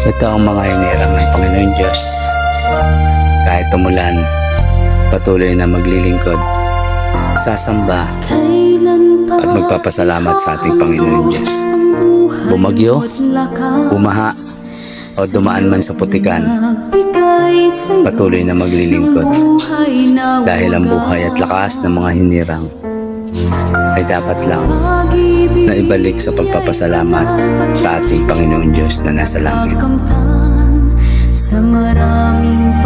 Ito ang mga inirang ng Panginoon Diyos. Kahit tumulan, patuloy na maglilingkod, sasamba at magpapasalamat sa ating Panginoon Diyos. Bumagyo, bumaha, o dumaan man sa putikan, patuloy na maglilingkod dahil ang buhay at lakas ng mga hinirang ay dapat lang na ibalik sa pagpapasalamat sa ating Panginoon Diyos na nasa langit. Sa maraming